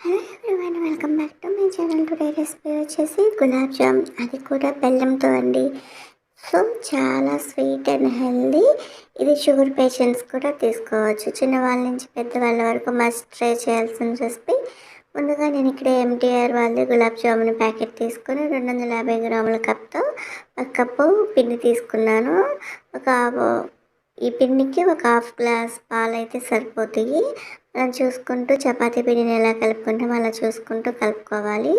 Hello everyone welcome back to my channel today recipe వచ్చేసి గులాబ్ జామ్. అది కూడా బెల్లంతో అండి. సో చాలా స్వీట్ అండ్ హెల్దీ ఇది షుగర్ పేషెంట్స్ కూడా తీసుకోవచ్చు. చిన్నవాళ్ళ నుంచి పెద్దవాళ్ళ వరకు మస్ట్ ట్రై చేయాల్సిన రెసిపీ ముందుగా నేను ఇక్కడ ఎంటీఆర్ వాళ్ళది గులాబ్ జామున్ ప్యాకెట్ తీసుకొని రెండు వందల యాభై గ్రాముల కప్తో ఒక కప్పు పిండి తీసుకున్నాను. ఒక ఈ పిండికి ఒక హాఫ్ గ్లాస్ పాలు అయితే సరిపోతాయి. మనం చూసుకుంటూ చపాతీ పిండిని ఎలా కలుపుకుంటాం అలా చూసుకుంటూ కలుపుకోవాలి.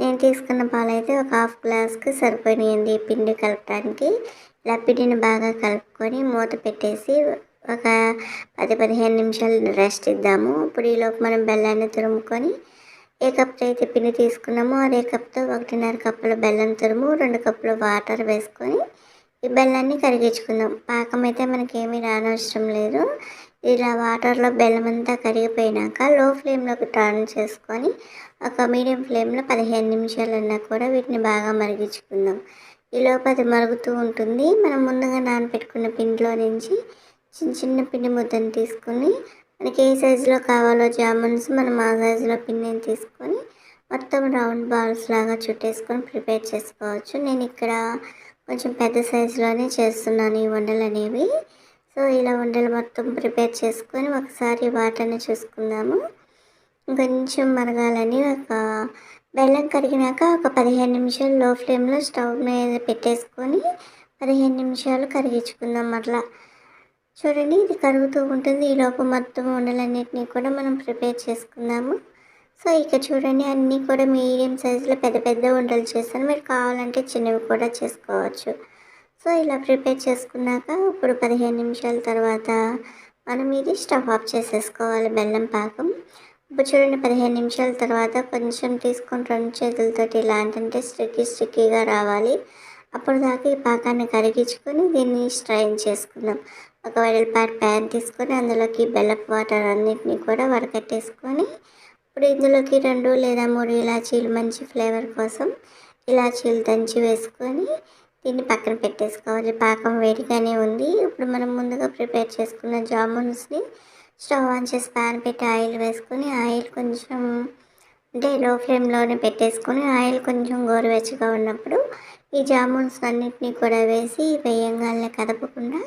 నేను తీసుకున్న పాలు అయితే ఒక హాఫ్ గ్లాస్కి సరిపోయినాయండి పిండి కలపడానికి. ఇలా పిండిని బాగా కలుపుకొని మూత పెట్టేసి ఒక పది పదిహేను నిమిషాలు రెస్ట్ ఇద్దాము. ఇప్పుడు ఈలోపు మనం బెల్లాన్ని తురుముకొని ఏ కప్తో అయితే పిండి తీసుకున్నామో అదే కప్తో ఒకటిన్నర కప్పుల బెల్లం తురుము రెండు కప్పులు వాటర్ వేసుకొని ఈ బెల్లాన్ని కరిగించుకుందాం. పాకం అయితే మనకి ఏమీ రానవసరం లేదు. ఇలా వాటర్లో బెల్లం అంతా కరిగిపోయినాక లో ఫ్లేమ్లోకి టర్న్ చేసుకొని ఒక మీడియం ఫ్లేమ్లో పదిహేను నిమిషాలన్నా కూడా వీటిని బాగా మరిగించుకుందాం. ఈలోపు అది మరుగుతూ ఉంటుంది. మనం ముందుగా నానబెట్టుకున్న పిండిలో నుంచి చిన్న చిన్న పిండి ముద్దను తీసుకొని మనకి ఏ సైజులో కావాలో జామున్స్ మనం ఆ సైజులో పిండిని తీసుకొని మొత్తం రౌండ్ బాల్స్ లాగా చుట్టేసుకొని ప్రిపేర్ చేసుకోవచ్చు. నేను ఇక్కడ కొంచెం పెద్ద సైజులోనే చేస్తున్నాను ఈ వండలు అనేవి. సో ఇలా వండలు మొత్తం ప్రిపేర్ చేసుకొని ఒకసారి వాటర్ని చూసుకుందాము. కొంచెం మరగాలని ఒక బెల్లం కరిగినాక ఒక పదిహేను నిమిషాలు లో ఫ్లేమ్లో స్టవ్ మీద పెట్టేసుకొని పదిహేను నిమిషాలు కరిగించుకుందాం అట్లా చూడండి ఇది కరుగుతూ ఉంటుంది. ఈ లోపు మొత్తం వండలన్నింటినీ కూడా మనం ప్రిపేర్ చేసుకుందాము. సో ఇక చూడండి అన్నీ కూడా మీడియం సైజులో పెద్ద పెద్ద వంటలు చేస్తాను. మీరు కావాలంటే చిన్నవి కూడా చేసుకోవచ్చు. సో ఇలా ప్రిపేర్ చేసుకున్నాక ఇప్పుడు పదిహేను నిమిషాల తర్వాత మనం ఇది స్టవ్ ఆఫ్ చేసేసుకోవాలి బెల్లం పాకం. ఇప్పుడు చూడండి పదిహేను నిమిషాల తర్వాత కొంచెం తీసుకొని రెండు చేతులతోటి ఇలా అంటే స్టిక్కీ స్టిక్కీగా రావాలి. అప్పుడు దాకా ఈ పాకాన్ని కరిగించుకొని దీన్ని స్ట్రైన్ చేసుకుందాం. ఒక వెడల్పాటి ప్యాన్ తీసుకొని అందులోకి బెల్లపు వాటర్ అన్నిటిని కూడా వడకట్టేసుకొని ఇప్పుడు ఇందులోకి రెండు లేదా మూడు ఇలాచీలు మంచి ఫ్లేవర్ కోసం ఇలాచీలు దంచి వేసుకొని దీన్ని పక్కన పెట్టేసుకోవాలి. పాకం వేడిగానే ఉంది. ఇప్పుడు మనం ముందుగా ప్రిపేర్ చేసుకున్న జామున్స్ని స్టవ్ ఆన్ చేసి ప్యాన్ పెట్టి ఆయిల్ వేసుకొని ఆయిల్ కొంచెం అంటే లో ఫ్లేమ్లోనే పెట్టేసుకొని ఆయిల్ కొంచెం గోరువెచ్చగా ఉన్నప్పుడు ఈ జామున్స్ అన్నిటినీ కూడా వేసి వేయంగానే కదపకుండా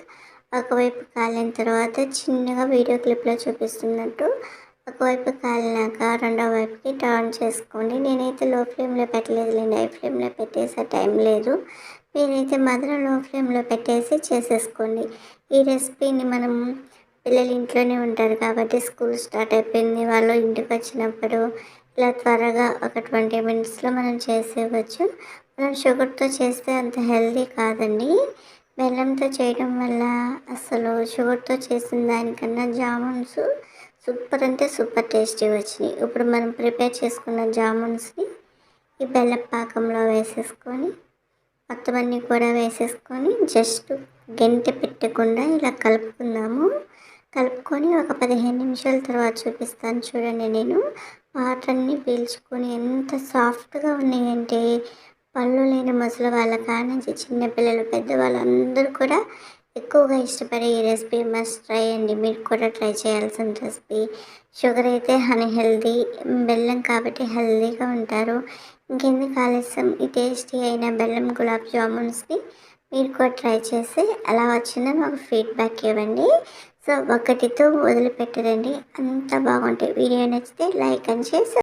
ఒకవైపు కాలిన తర్వాత చిన్నగా వీడియో క్లిప్లో చూపిస్తున్నట్టు ఒకవైపు కాలినాక రెండో వైపుకి టర్న్ చేసుకోండి. నేనైతే లో ఫ్లేమ్లో పెట్టలేదు హై ఫ్లేమ్లో పెట్టేసే టైం లేదు. నేనైతే మాత్రం లో ఫ్లేమ్లో పెట్టేసి చేసేసుకోండి. ఈ రెసిపీని మనం పిల్లలు ఇంట్లోనే ఉంటారు కాబట్టి స్కూల్ స్టార్ట్ అయిపోయింది. వాళ్ళు ఇంటికి వచ్చినప్పుడు ఇలా త్వరగా ఒక ట్వంటీ మినిట్స్లో మనం చేసేవచ్చు మనం షుగర్తో చేస్తే అంత హెల్దీ కాదండి. బెల్లంతో చేయడం వల్ల అసలు షుగర్తో చేసిన దానికన్నా జామున్స్ సూపర్ అంటే సూపర్ టేస్టీ వచ్చినాయి. ఇప్పుడు మనం ప్రిపేర్ చేసుకున్న జామున్స్ని ఈ బెల్లం పాకంలో వేసేసుకొని మొత్తం అన్నీ కూడా వేసేసుకొని జస్ట్ గంట పెట్టకుండా ఇలా కలుపుకుందాము. కలుపుకొని ఒక పదిహేను నిమిషాల తర్వాత చూపిస్తాను చూడండి నేను. వాటర్ని పీల్చుకొని ఎంత సాఫ్ట్గా ఉన్నాయంటే పళ్ళు లేని ముసలి వాళ్ళ కానించి చిన్నపిల్లలు పెద్దవాళ్ళు అందరూ కూడా ఎక్కువగా ఇష్టపడే ఈ రెసిపీ మస్ట్ ట్రై అండి. మీరు కూడా ట్రై చేయాల్సిన రెసిపీ. షుగర్ అయితే హనీ హెల్దీ బెల్లం కాబట్టి హెల్దీగా ఉంటారు. ఇంకెందుకు ఆలస్యం? ఈ టేస్టీ అయిన బెల్లం గులాబ్ జామున్స్ని మీరు కూడా ట్రై చేసి ఎలా వచ్చిందో మాకు ఫీడ్బ్యాక్ ఇవ్వండి. సో ఒకటితో వదిలిపెట్టరండి. అంత బాగుంటాయి. వీడియో నచ్చితే లైక్ అని చేసి